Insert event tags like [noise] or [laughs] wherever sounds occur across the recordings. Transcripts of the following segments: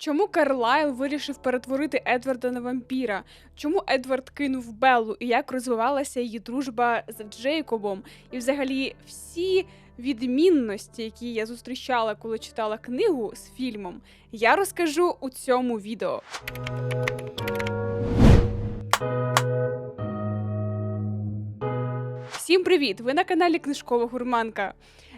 Чому Карлайл вирішив перетворити Едварда на вампіра? Чому Едвард кинув Беллу і як розвивалася її дружба з Джейкобом? І взагалі всі відмінності, які я зустрічала, коли читала книгу з фільмом, я розкажу у цьому відео. Всім привіт! Ви на каналі Книжкова Гурманка.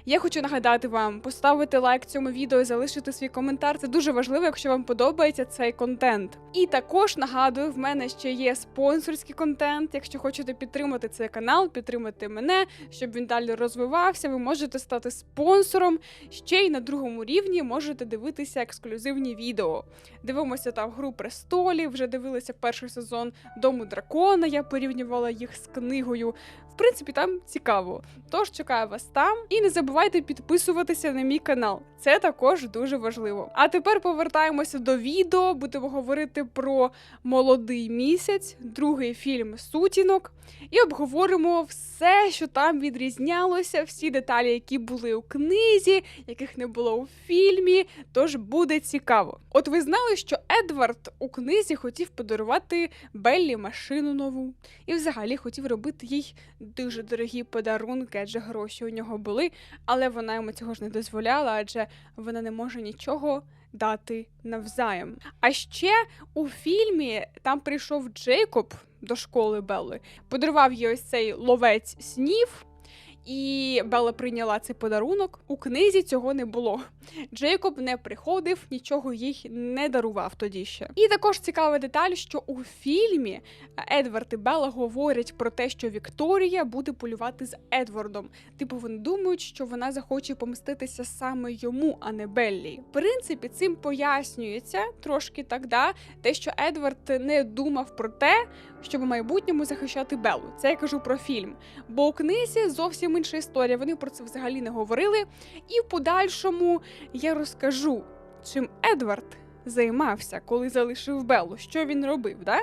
Я хочу нагадати вам поставити лайк цьому відео, залишити свій коментар. Це дуже важливо, якщо вам подобається цей контент. І також нагадую, в мене ще є спонсорський контент. Якщо хочете підтримати цей канал, підтримати мене, щоб він далі розвивався. Ви можете стати спонсором. Ще й на другому рівні можете дивитися ексклюзивні відео. Дивимося там Гру престолів. Вже дивилися перший сезон Дому дракона. Я порівнювала їх з книгою. В принципі, там цікаво. Тож чекаю вас там. І не забувайте підписуватися на мій канал. Це також дуже важливо. А тепер повертаємося до відео. Будемо говорити про молодий місяць, другий фільм Сутінок. І обговоримо все, що там відрізнялося, всі деталі, які були у книзі, яких не було у фільмі. Тож буде цікаво. От ви знали, що Едвард у книзі хотів подарувати Беллі машину нову, і взагалі хотів робити їй дуже дорогі подарунки, адже гроші у нього були, але вона йому цього ж не дозволяла, адже вона не може нічого дати навзаєм. А ще у фільмі там прийшов Джейкоб до школи Белли, подарував їй ось цей ловець снів. І Белла прийняла цей подарунок. У книзі цього не було. Джейкоб не приходив, нічого їй не дарував тоді ще. І також цікава деталь, що у фільмі Едвард і Белла говорять про те, що Вікторія буде полювати з Едвардом. Типу, вони думають, що вона захоче помститися саме йому, а не Беллі. В принципі, цим пояснюється трошки так, да, те, що Едвард не думав про те, щоб у майбутньому захищати Беллу. Це я кажу про фільм. Бо у книзі зовсім інша історія. Вони про це взагалі не говорили. І в подальшому я розкажу, чим Едвард займався, коли залишив Беллу, що він робив. Да?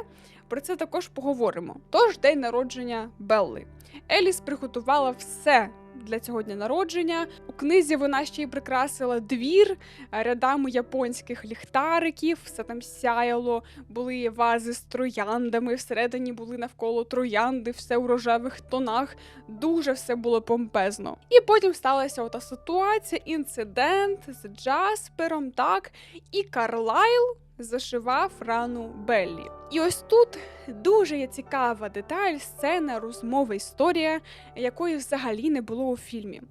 Про це також поговоримо. Тож день народження Белли. Еліс приготувала все для цього дня народження. У книзі вона ще й прикрасила двір рядами японських ліхтариків, все там сяяло, були вази з трояндами, всередині були навколо троянди, все у рожевих тонах. Дуже все було помпезно. І потім сталася ота ситуація, інцидент з Джаспером, так, і Карлайл зашивав рану Беллі. І ось тут дуже є цікава деталь, сцена, розмова, історія, якої взагалі не було у фільмі.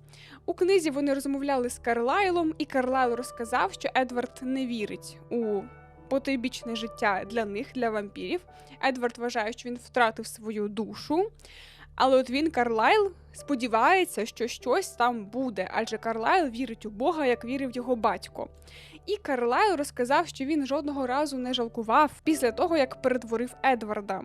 У книзі вони розмовляли з Карлайлом, і Карлайл розказав, що Едвард не вірить у потойбічне життя для них, для вампірів. Едвард вважає, що він втратив свою душу. Але от він, Карлайл, сподівається, що щось там буде, адже Карлайл вірить у Бога, як вірив його батько. І Карлайл розказав, що він жодного разу не жалкував після того, як перетворив Едварда.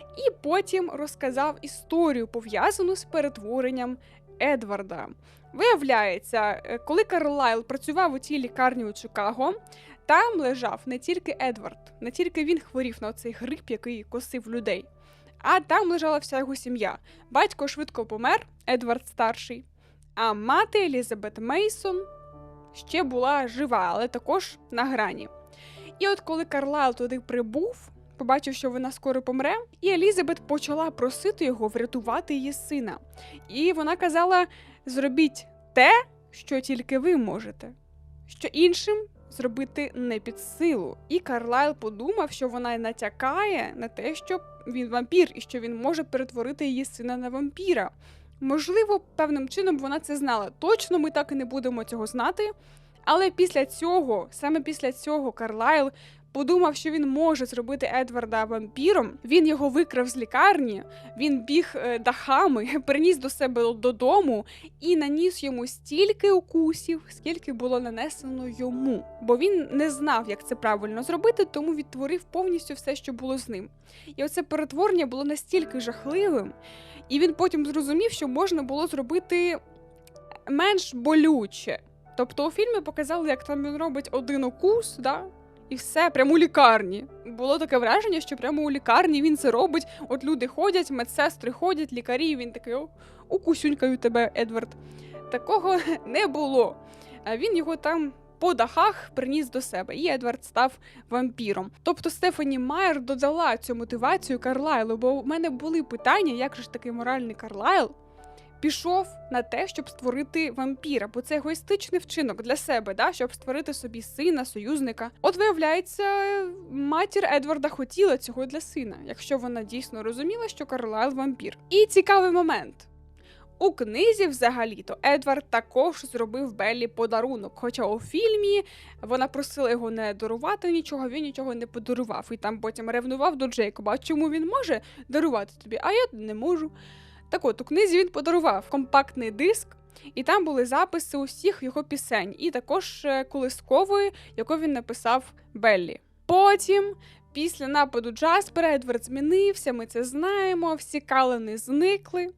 І потім розказав історію, пов'язану з перетворенням Едварда. Виявляється, е, коли Карлайл працював у цій лікарні у Чикаго, там лежав не тільки Едвард, не тільки він хворів на цей грип, який косив людей. А там лежала вся його сім'я. Батько швидко помер, Едвард старший, а мати Елізабет Мейсон ще була жива, але також на грані. І от коли Карлайл туди прибув, побачив, що вона скоро помре, і Елізабет почала просити його врятувати її сина. І вона казала: зробіть те, що тільки ви можете, що іншим. Зробити не під силу, і Карлайл подумав, що вона натякає на те, що він вампір, і що він може перетворити її сина на вампіра. Можливо, певним чином вона це знала. Точно ми так і не будемо цього знати. Але після цього, саме після цього, Карлайл подумав, що він може зробити Едварда вампіром. Він його викрав з лікарні, він біг е, дахами, [laughs] приніс до себе додому і наніс йому стільки укусів, скільки було нанесено йому. Бо він не знав, як це правильно зробити, тому відтворив повністю все, що було з ним. І оце перетворення було настільки жахливим, і він потім зрозумів, що можна було зробити менш болюче. Тобто у фільмі показали, як там він робить один укус, да? і все, прямо у лікарні. Було таке враження, що прямо у лікарні він це робить. От люди ходять, медсестри ходять, лікарі, і він такий о, укусюнькаю тебе, Едвард. Такого [laughs] не було. А він його там по дахах приніс до себе, і Едвард став вампіром. Тобто Стефані Майер додала цю мотивацію Карлайлу, бо в мене були питання, як же ж такий моральний Карлайл пішов на те, щоб створити вампіра, бо це егоїстичний вчинок для себе, да? щоб створити собі сина, союзника. От виявляється, матір Едварда хотіла цього для сина, якщо вона дійсно розуміла, що Карлайл вампір. І цікавий момент. У книзі, взагалі-то, Едвард також зробив Беллі подарунок. Хоча у фільмі вона просила його не дарувати нічого, він нічого не подарував. І там потім ревнував до Джейкоба. А чому він може дарувати тобі? А я не можу. Так от, у книзі він подарував компактний диск, і там були записи усіх його пісень, і також е, колискової, яку він написав Беллі. Потім. Після нападу Джаспера Едвард змінився, ми це знаємо, всі калини зникли.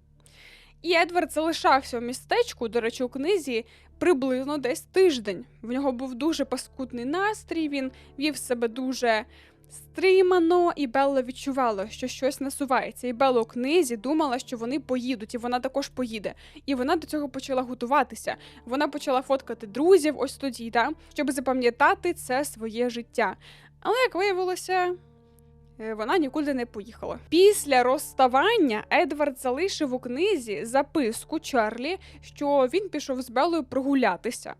І Едвард залишався у містечку, до речі, у книзі приблизно десь тиждень. В нього був дуже паскудний настрій, він вів себе дуже стримано, і Белла відчувала, що щось насувається. І Белла у книзі думала, що вони поїдуть, і вона також поїде. І вона до цього почала готуватися. Вона почала фоткати друзів ось тоді, да, щоб запам'ятати це своє життя. Але як виявилося. Е, Вона нікуди не поїхала. Після розставання Едвард залишив у книзі записку Чарлі, що він пішов з Беллою прогулятися,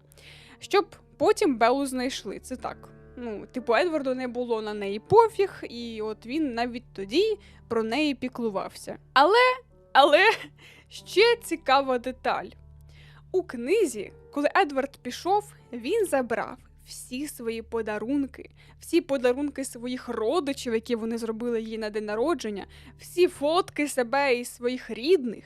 щоб потім Беллу знайшли. Це так. Ну, типу, Едварду не було на неї пофіг, і от він навіть тоді про неї піклувався. Але, але ще цікава деталь. У книзі, коли Едвард пішов, він забрав всі свої подарунки, всі подарунки своїх родичів, які вони зробили їй на день народження, всі фотки себе і своїх рідних,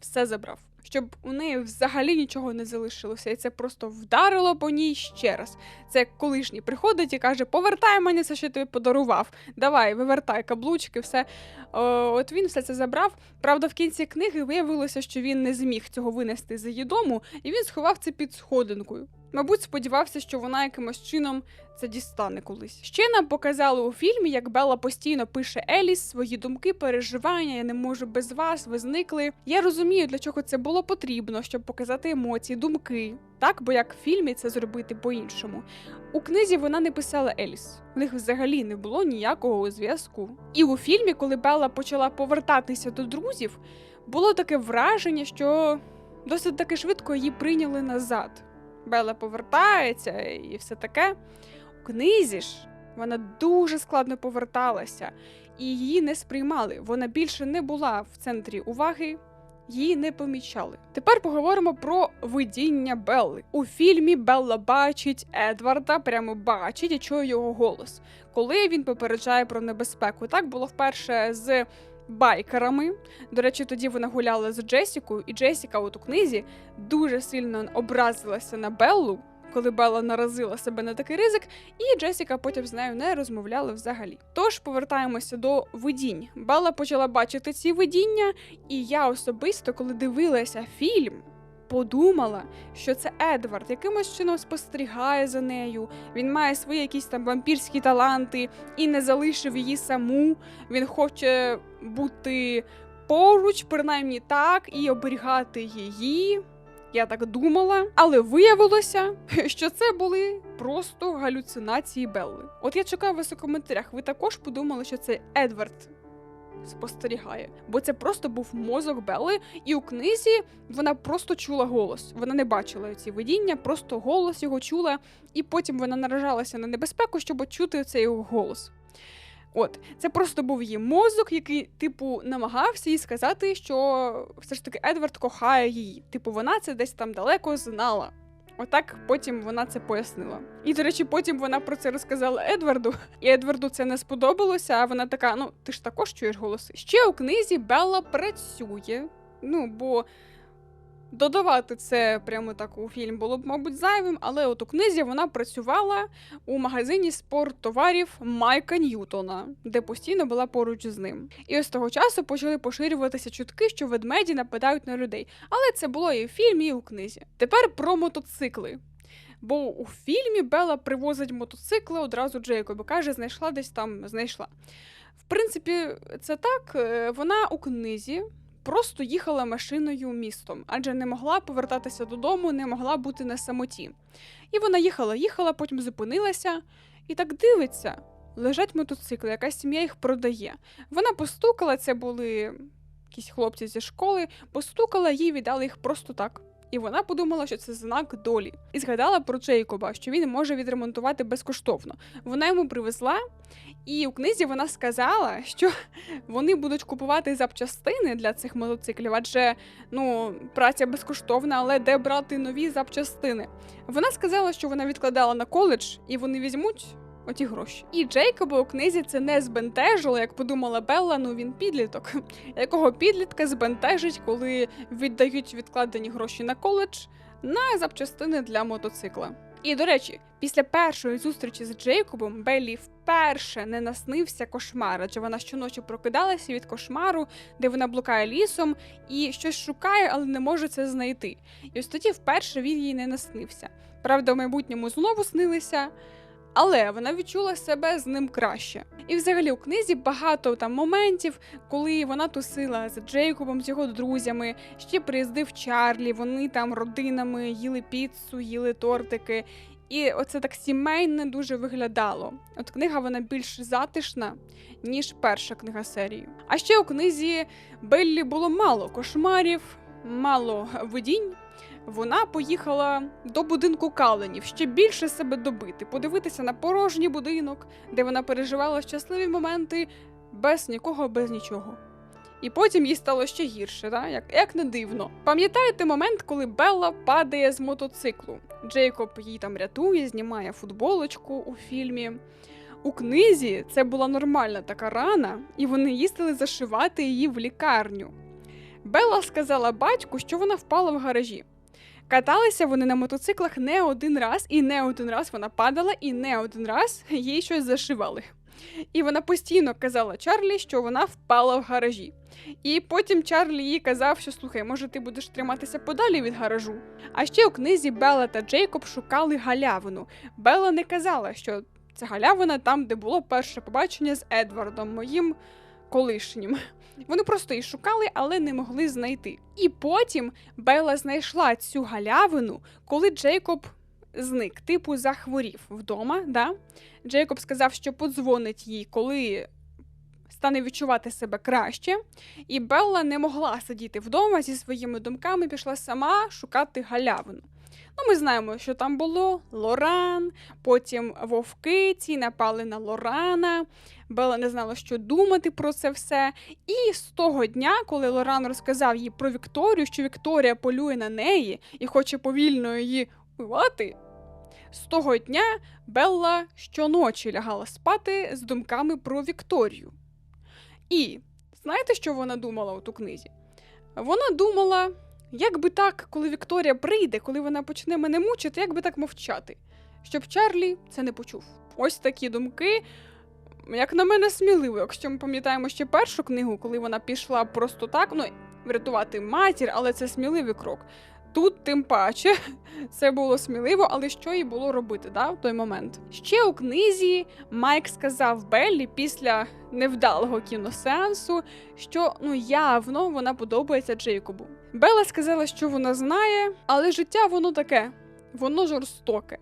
все забрав. Щоб у неї взагалі нічого не залишилося, і це просто вдарило по ній ще раз. Це колишній приходить і каже: Повертай мені це, що тобі подарував. Давай, вивертай каблучки, все. От він все це забрав. Правда, в кінці книги виявилося, що він не зміг цього винести з її дому, і він сховав це під сходинкою. Мабуть, сподівався, що вона якимось чином це дістане колись. Ще нам показали у фільмі, як Белла постійно пише Еліс свої думки, переживання. Я не можу без вас, ви зникли. Я розумію, для чого це було потрібно, щоб показати емоції, думки. Так, бо як в фільмі це зробити по-іншому. У книзі вона не писала Еліс. В них взагалі не було ніякого зв'язку. І у фільмі, коли Белла почала повертатися до друзів, було таке враження, що досить таки швидко її прийняли назад. Белла повертається і все таке. У книзі ж вона дуже складно поверталася, і її не сприймали. Вона більше не була в центрі уваги, її не помічали. Тепер поговоримо про видіння Белли. У фільмі Белла бачить Едварда, прямо бачить і чує його голос, коли він попереджає про небезпеку. Так було вперше з байкерами. До речі, тоді вона гуляла з Джесікою, і Джесіка, от у книзі, дуже сильно образилася на Беллу. Коли Белла наразила себе на такий ризик, і Джесіка потім з нею не розмовляла взагалі. Тож повертаємося до видінь. Белла почала бачити ці видіння, і я особисто, коли дивилася фільм, подумала, що це Едвард якимось чином спостерігає за нею. Він має свої якісь там вампірські таланти і не залишив її саму. Він хоче бути поруч, принаймні так, і оберігати її. Я так думала, але виявилося, що це були просто галюцинації Белли. От я чекаю вас у коментарях. Ви також подумали, що це Едвард спостерігає, бо це просто був мозок Белли, і у книзі вона просто чула голос. Вона не бачила ці видіння, просто голос його чула, і потім вона наражалася на небезпеку, щоб чути цей його голос. От, це просто був її мозок, який, типу, намагався їй сказати, що все ж таки Едвард кохає її. Типу, вона це десь там далеко знала. Отак потім вона це пояснила. І, до речі, потім вона про це розказала Едварду, і Едварду це не сподобалося. А вона така: ну, ти ж також чуєш голоси. Ще у книзі Белла працює. Ну, бо додавати це прямо так у фільм було б, мабуть, зайвим, але от у книзі вона працювала у магазині спорттоварів Майка Ньютона, де постійно була поруч з ним. І ось того часу почали поширюватися чутки, що ведмеді нападають на людей. Але це було і в фільмі, і у книзі. Тепер про мотоцикли. Бо у фільмі Белла привозить мотоцикли одразу Джейкобу. Каже, знайшла десь там, знайшла. В принципі, це так. е, Вона у книзі просто їхала машиною містом, адже не могла повертатися додому, не могла бути на самоті. І вона їхала, їхала, потім зупинилася і так дивиться. Лежать мотоцикли, якась сім'я їх продає. Вона постукала, це були якісь хлопці зі школи, постукала, їй віддали їх просто так. І вона подумала, що це знак долі, і згадала про Джейкоба, що він може відремонтувати безкоштовно. Вона йому привезла, і у книзі вона сказала, що вони будуть купувати запчастини для цих мотоциклів, адже ну праця безкоштовна, але де брати нові запчастини? Вона сказала, що вона відкладала на коледж, і вони візьмуть. Оті гроші. І Джейкоба у книзі це не збентежило, як подумала Белла, ну він підліток. [laughs] Якого підлітка збентежить, коли віддають відкладені гроші на коледж на запчастини для мотоцикла. І до речі, після першої зустрічі з Джейкобом Беллі вперше не наснився кошмар, адже вона щоночі прокидалася від кошмару, де вона блукає лісом і щось шукає, але не може це знайти. І ось тоді вперше він їй не наснився. Правда, в майбутньому знову снилися. Але вона відчула себе з ним краще. І взагалі у книзі багато там моментів, коли вона тусила з Джейкобом, з його друзями, ще приїздив Чарлі, вони там родинами їли піцу, їли тортики. І оце так сімейне дуже виглядало. От книга вона більш затишна, ніж перша книга серії. А ще у книзі Беллі було мало кошмарів, мало видінь. Вона поїхала до будинку Каленів ще більше себе добити, подивитися на порожній будинок, де вона переживала щасливі моменти без нікого, без нічого. І потім їй стало ще гірше, да? як, як не дивно. Пам'ятаєте момент, коли Белла падає з мотоциклу? Джейкоб її там рятує, знімає футболочку у фільмі. У книзі це була нормальна така рана, і вони їздили зашивати її в лікарню. Белла сказала батьку, що вона впала в гаражі. Каталися вони на мотоциклах не один раз, і не один раз вона падала, і не один раз їй щось зашивали. І вона постійно казала Чарлі, що вона впала в гаражі. І потім Чарлі їй казав, що слухай, може, ти будеш триматися подалі від гаражу. А ще у книзі Белла та Джейкоб шукали галявину. Белла не казала, що це галявина там, де було перше побачення з Едвардом, моїм колишнім. Вони просто її шукали, але не могли знайти. І потім Белла знайшла цю галявину, коли Джейкоб зник, типу захворів вдома. Да? Джейкоб сказав, що подзвонить їй, коли стане відчувати себе краще. І Белла не могла сидіти вдома зі своїми думками, пішла сама шукати галявину. Ну, ми знаємо, що там було Лоран, потім вовки ці напали на Лорана. Белла не знала, що думати про це все. І з того дня, коли Лоран розказав їй про Вікторію, що Вікторія полює на неї і хоче повільно її вбивати, з того дня Белла щоночі лягала спати з думками про Вікторію. І знаєте, що вона думала у ту книзі? Вона думала, як би так, коли Вікторія прийде, коли вона почне мене мучити, як би так мовчати, щоб Чарлі це не почув. Ось такі думки. Як на мене, сміливо, якщо ми пам'ятаємо ще першу книгу, коли вона пішла просто так, ну врятувати матір, але це сміливий крок. Тут, тим паче, [laughs] це було сміливо, але що їй було робити да, в той момент? Ще у книзі Майк сказав Беллі після невдалого кіносеансу, що ну явно вона подобається Джейкобу. Белла сказала, що вона знає, але життя воно таке, воно жорстоке.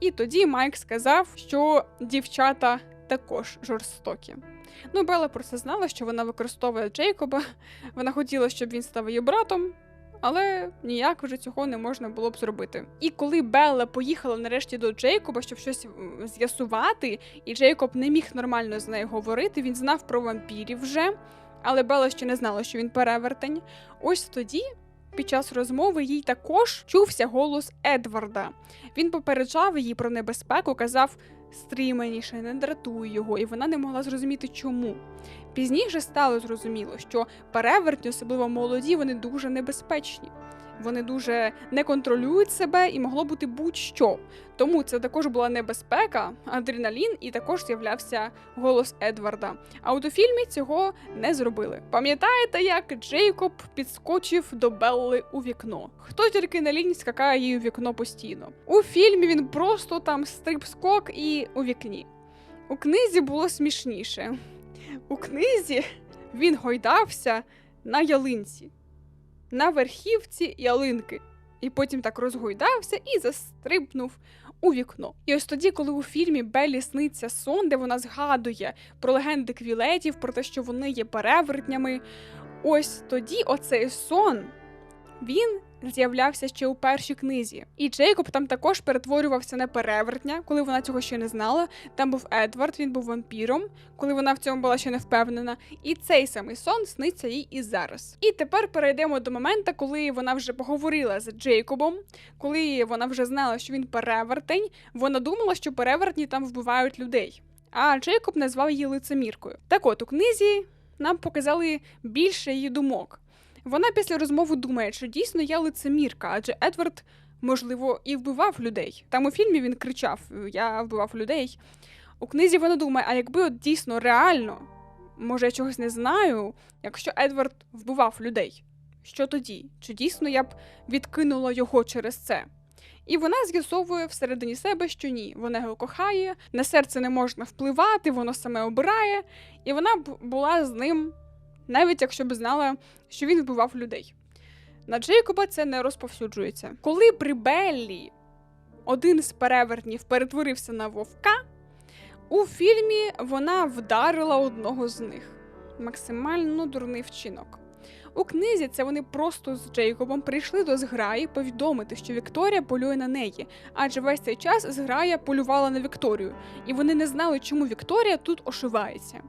І тоді Майк сказав, що дівчата також жорстокі. Ну, Белла про це знала, що вона використовує Джейкоба. [laughs] Вона хотіла, щоб він став її братом, але ніяк вже цього не можна було б зробити. І коли Белла поїхала нарешті до Джейкоба, щоб щось з'ясувати, і Джейкоб не міг нормально з нею говорити, він знав про вампірів вже, але Белла ще не знала, що він перевертень. Ось тоді. Під час розмови їй також чувся голос Едварда. Він попереджав її про небезпеку, казав стриманіше, не дратує його, і вона не могла зрозуміти, чому. Пізніше стало зрозуміло, що перевертні, особливо молоді, вони дуже небезпечні. Вони дуже не контролюють себе і могло бути будь-що. Тому це також була небезпека, адреналін, і також з'являвся голос Едварда. А от у фільмі цього не зробили. Пам'ятаєте, як Джейкоб підскочив до Белли у вікно? Хто тільки на лінь скакає їй у вікно постійно? У фільмі він просто там стрип-скок і у вікні. У книзі було смішніше. У книзі він гойдався на ялинці, на верхівці ялинки. І потім так розгойдався і застрибнув у вікно. І ось тоді, коли у фільмі Беллі сниться сон, де вона згадує про легенди квілетів, про те, що вони є перевертнями. Ось тоді оцей сон він з'являвся ще у першій книзі. І Джейкоб там також перетворювався на перевертня, коли вона цього ще не знала. Там був Едвард, він був вампіром, коли вона в цьому була ще не впевнена. І цей самий сон сниться їй і зараз. І тепер перейдемо до моменту, коли вона вже поговорила з Джейкобом, коли вона вже знала, що він перевертень. Вона думала, що перевертні там вбивають людей. А Джейкоб назвав її лицеміркою. Так от у книзі нам показали більше її думок. Вона після розмови думає, що дійсно я лицемірка, адже Едвард, можливо, і вбивав людей. Там у фільмі він кричав: Я вбивав людей. У книзі вона думає, а якби от дійсно реально, може, я чогось не знаю, якщо Едвард вбивав людей, що тоді? Чи дійсно я б відкинула його через це? І вона з'ясовує всередині себе, що ні, вона його кохає, на серце не можна впливати, воно саме обирає, і вона б була з ним навіть якщо б знала, що він вбивав людей. На Джейкоба це не розповсюджується. Коли при Беллі один з перевертнів перетворився на вовка, у фільмі вона вдарила одного з них. Максимально дурний вчинок. У книзі це вони просто з Джейкобом прийшли до зграї повідомити, що Вікторія полює на неї, адже весь цей час зграя полювала на Вікторію, і вони не знали, чому Вікторія тут ошивається.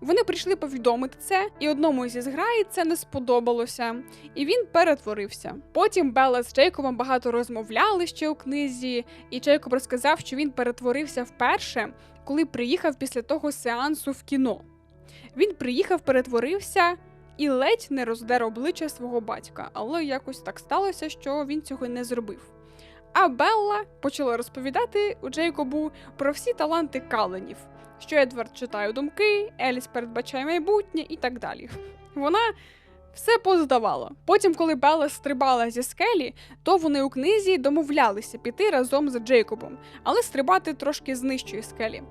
Вони прийшли повідомити це, і одному зі зграї це не сподобалося, і він перетворився. Потім Белла з Джейкобом багато розмовляли ще у книзі, і Джейкоб розказав, що він перетворився вперше, коли приїхав після того сеансу в кіно. Він приїхав, перетворився і ледь не роздер обличчя свого батька, але якось так сталося, що він цього не зробив. А Белла почала розповідати у Джейкобу про всі таланти каленів, що Едвард читає думки, Еліс передбачає майбутнє і так далі. Вона все поздавала. Потім, коли Белла стрибала зі скелі, то вони у книзі домовлялися піти разом з Джейкобом, але стрибати трошки з нижчої скелі.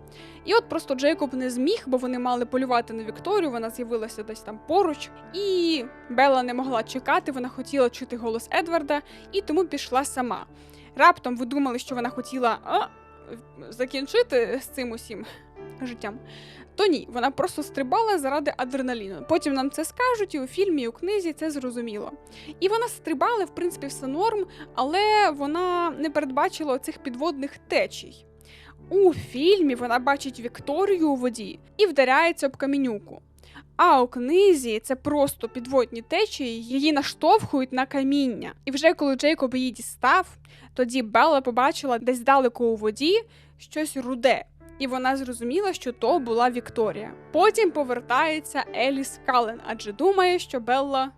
І от просто Джейкоб не зміг, бо вони мали полювати на Вікторію, вона з'явилася десь там поруч. І Белла не могла чекати, вона хотіла чути голос Едварда і тому пішла сама. Раптом ви думали, що вона хотіла а, закінчити з цим усім життям. То ні, вона просто стрибала заради адреналіну. Потім нам це скажуть, і у фільмі, і у книзі це зрозуміло. І вона стрибала, в принципі, все норм, але вона не передбачила цих підводних течій. У фільмі вона бачить Вікторію у воді і вдаряється об камінюку. А у книзі це просто підводні течії, її наштовхують на каміння. І вже коли Джейкоб її дістав, тоді Белла побачила десь далеко у воді щось руде і вона зрозуміла, що то була Вікторія. Потім повертається Еліс Кален, адже думає, що Белла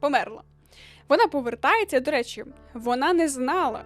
померла. Вона повертається, до речі, вона не знала,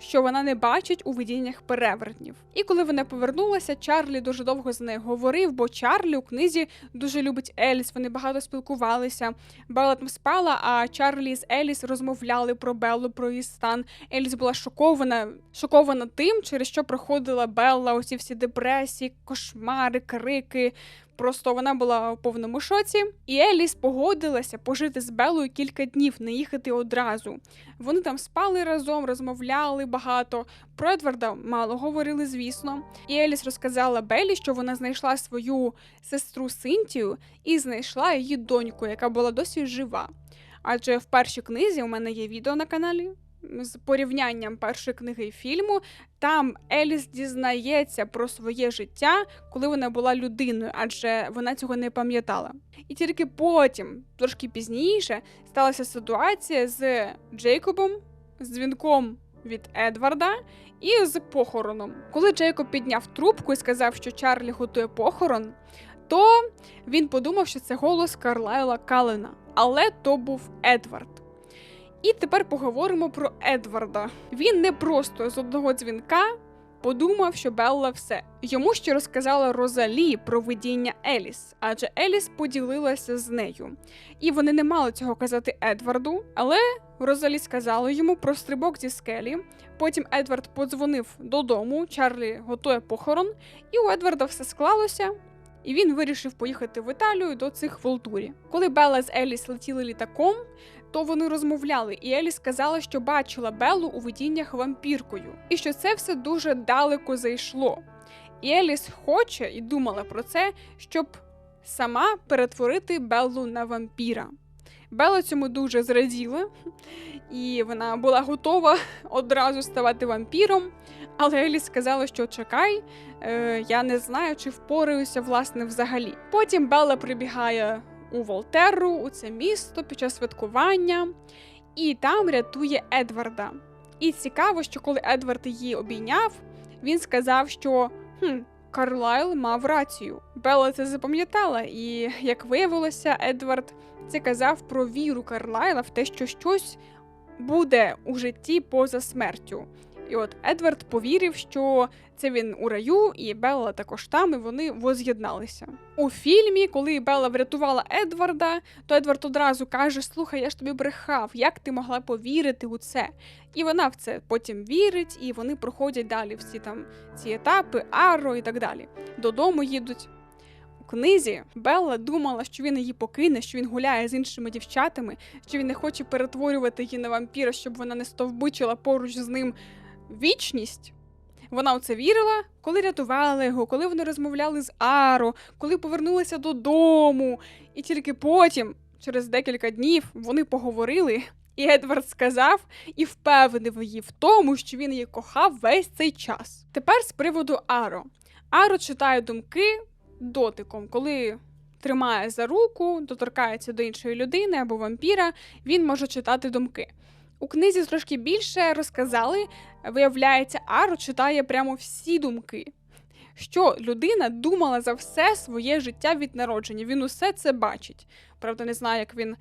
що вона не бачить у видіннях перевертнів. І коли вона повернулася, Чарлі дуже довго з нею говорив, бо Чарлі у книзі дуже любить Еліс. Вони багато спілкувалися. Белла там спала, а Чарлі з Еліс розмовляли про Беллу, про її стан. Еліс була шокована, шокована тим, через що проходила Белла, оці всі депресії, кошмари, крики. Просто вона була у повному шоці, і Еліс погодилася пожити з Белою кілька днів, не їхати одразу. Вони там спали разом, розмовляли багато. Про Едварда мало говорили, звісно. І Еліс розказала Белі, що вона знайшла свою сестру Синтію і знайшла її доньку, яка була досі жива. Адже в першій книзі у мене є відео на каналі з порівнянням першої книги і фільму, там Еліс дізнається про своє життя, коли вона була людиною, адже вона цього не пам'ятала. І тільки потім, трошки пізніше, сталася ситуація з Джейкобом, з дзвінком від Едварда і з похороном. Коли Джейкоб підняв трубку і сказав, що Чарлі готує похорон, то він подумав, що це голос Карлайла Калена, але то був Едвард. І тепер поговоримо про Едварда. Він не просто з одного дзвінка подумав, що Белла все. Йому ще розказала Розалі про видіння Еліс, адже Еліс поділилася з нею. І вони не мали цього казати Едварду, але Розалі сказала йому про стрибок зі скелі. Потім Едвард подзвонив додому, Чарлі готує похорон, і у Едварда все склалося. і він вирішив поїхати в Італію до цих Волтурі. Коли Белла з Еліс летіли літаком, то вони розмовляли, і Еліс сказала, що бачила Беллу у видіннях вампіркою, і що це все дуже далеко зайшло. І Еліс хоче і думала про це, щоб сама перетворити Беллу на вампіра. Белла цьому дуже зраділа, і вона була готова одразу ставати вампіром. Але Еліс сказала, що чекай, е, я не знаю, чи впораюся власне взагалі. Потім Белла прибігає у Волтерру, у це місто під час святкування, і там рятує Едварда. І цікаво, що коли Едвард її обійняв, він сказав, що хм, Карлайл мав рацію. Белла це запам'ятала, і як виявилося, Едвард це казав про віру Карлайла в те, що щось буде у житті поза смертю. І от Едвард повірив, що це він у раю, і Белла також там, і вони воз'єдналися. У фільмі, коли Белла врятувала Едварда, то Едвард одразу каже: Слухай, я ж тобі брехав, як ти могла повірити у це? І вона в це потім вірить, і вони проходять далі всі там ці етапи, Арро і так далі. Додому їдуть. Книзі Белла думала, що він її покине, що він гуляє з іншими дівчатами, що він не хоче перетворювати її на вампіра, щоб вона не стовбичила поруч з ним вічність. Вона у це вірила, коли рятували його, коли вони розмовляли з Аро, коли повернулися додому. І тільки потім, через декілька днів, вони поговорили, і Едвард сказав і впевнив її в тому, що він її кохав весь цей час. Тепер з приводу Аро. Аро читає думки дотиком, коли тримає за руку, доторкається до іншої людини або вампіра, він може читати думки. У книзі трошки більше розказали, виявляється, Аро читає прямо всі думки. Що людина думала за все своє життя від народження. Він усе це бачить. Правда, не знаю, як він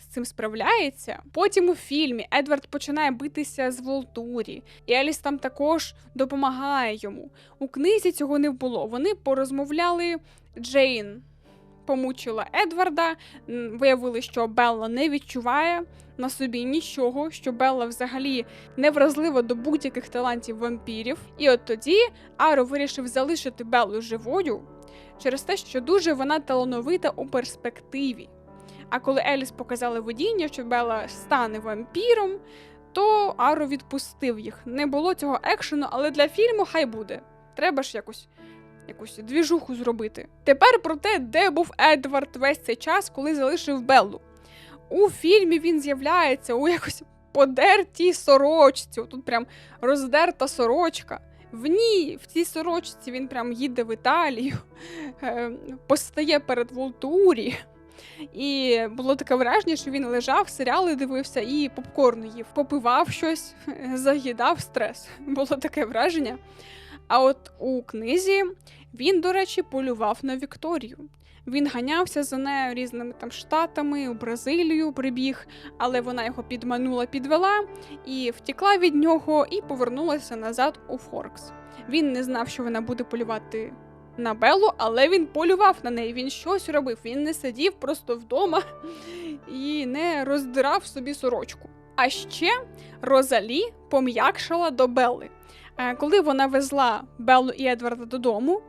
з цим справляється. Потім у фільмі Едвард починає битися з Волтурі, і Еліс там також допомагає йому. У книзі цього не було. Вони порозмовляли Джейн. Помучила Едварда, виявили, що Белла не відчуває на собі нічого, що Белла взагалі не вразлива до будь-яких талантів вампірів. І от тоді Аро вирішив залишити Беллу живою через те, що дуже вона талановита у перспективі. А коли Еліс показали водіння, що Белла стане вампіром, то Аро відпустив їх. Не було цього екшену, але для фільму хай буде. Треба ж якось. Якусь двіжуху зробити. Тепер про те, де був Едвард весь цей час, коли залишив Беллу. У фільмі він з'являється у якось подертій сорочці. Тут прям роздерта сорочка. В ній, в цій сорочці, він прям їде в Італію, [laughs] е, постає перед Волтурі. І було таке враження, що він лежав, серіали дивився і попкорн їв, попивав щось, [laughs] заїдав стрес. [laughs] Було таке враження. А от у книзі він, до речі, полював на Вікторію. Він ганявся за нею різними там штатами, у Бразилію прибіг, але вона його підманула, підвела і втекла від нього і повернулася назад у Форкс. Він не знав, що вона буде полювати на Беллу, але він полював на неї. Він щось робив. Він не сидів просто вдома і не роздирав собі сорочку. А ще Розалі пом'якшала до Белли. Е, Коли вона везла Беллу і Едварда додому,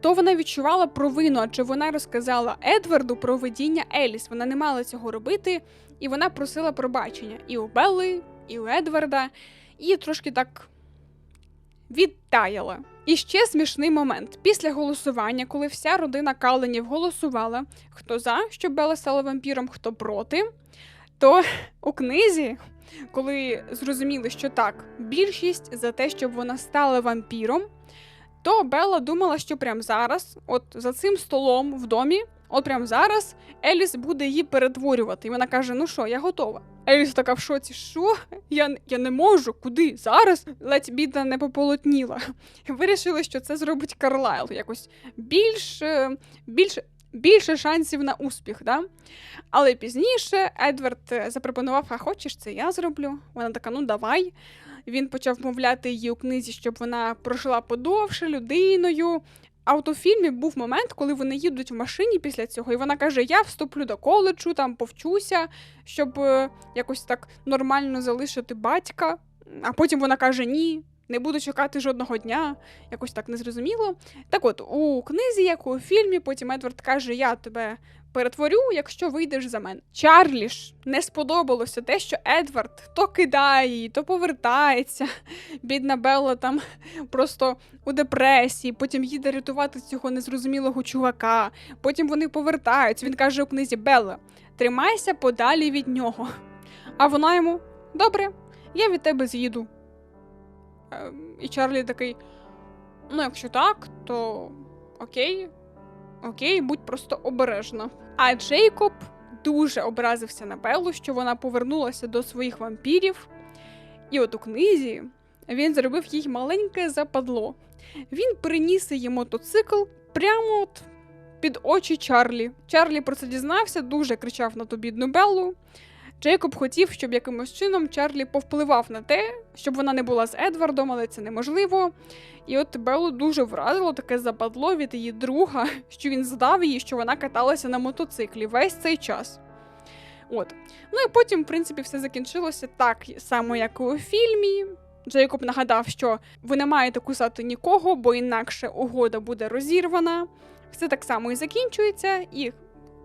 то вона відчувала провину, адже вона розказала Едварду про видіння Еліс. Вона не мала цього робити, і вона просила пробачення і у Белли, і у Едварда, і трошки так відтаяла. І ще смішний момент. Після голосування, коли вся родина Каленів голосувала, хто за, щоб Белла стала вампіром, хто проти, то у книзі, коли зрозуміли, що так, більшість за те, щоб вона стала вампіром, то Белла думала, що прямо зараз, от за цим столом в домі, от прямо зараз Еліс буде її перетворювати. І вона каже: Ну що, я готова. Еліс така в шоці, що? Я, я не можу, куди? Зараз? Ледь бідна не пополотніла. Вирішили, що це зробить Карлайл. Якось більш, е, більш, більше шансів на успіх. Да? Але пізніше Едвард е, запропонував: а хочеш, це я зроблю. Вона така, ну давай. Він почав мовляти її у книзі, щоб вона прожила подовше людиною. А от у фільмі був момент, коли вони їдуть в машині після цього, і вона каже: Я вступлю до коледжу, там повчуся, щоб е, якось так нормально залишити батька. А потім вона каже: Ні, не буду чекати жодного дня, якось так незрозуміло. Так от, у книзі, як у фільмі, потім Едвард каже: Я тебе перетворю, якщо вийдеш за мене. Чарлі ж не сподобалося те, що Едвард то кидає її, то повертається. Бідна Белла там просто у депресії, потім їде рятувати цього незрозумілого чувака. Потім вони повертаються. Він каже у книзі Белла, тримайся подалі від нього. А вона йому добре, я від тебе з'їду. Ем, і Чарлі такий: ну, якщо так, то окей, окей, будь просто обережна. А Джейкоб дуже образився на Беллу, що вона повернулася до своїх вампірів. І от у книзі він зробив їй маленьке западло. Він приніс її мотоцикл прямо от під очі Чарлі. Чарлі про це дізнався, дуже кричав на ту бідну Беллу. Джейкоб хотів, щоб якимось чином Чарлі повпливав на те, щоб вона не була з Едвардом, але це неможливо. І от Беллу дуже вразило таке западло від її друга, [laughs] що він здав її, що вона каталася на мотоциклі весь цей час. От. Ну і потім, в принципі, все закінчилося так само, як і у фільмі. Джейкоб нагадав, що ви не маєте кусати нікого, бо інакше угода буде розірвана. Все так само і закінчується, і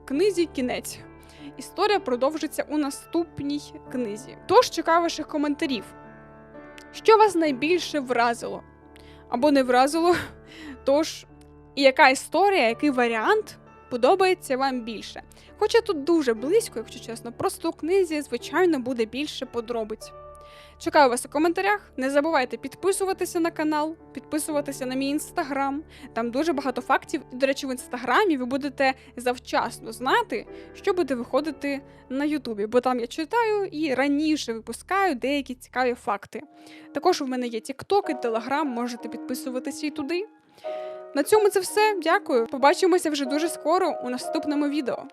книзі кінець. Історія продовжиться у наступній книзі. Тож чекаю ваших коментарів. Що вас найбільше вразило? Або не вразило? [laughs] Тож, і яка історія, який варіант подобається вам більше? Хоча тут дуже близько, якщо чесно, просто у книзі, звичайно, буде більше подробиць. Чекаю вас у коментарях. Не забувайте підписуватися на канал, підписуватися на мій інстаграм. Там дуже багато фактів. І, до речі, в інстаграмі ви будете завчасно знати, що буде виходити на Ютубі, бо там я читаю і раніше випускаю деякі цікаві факти. Також у мене є TikTok і Telegram, можете підписуватися і туди. На цьому це все. Дякую. Побачимося вже дуже скоро у наступному відео.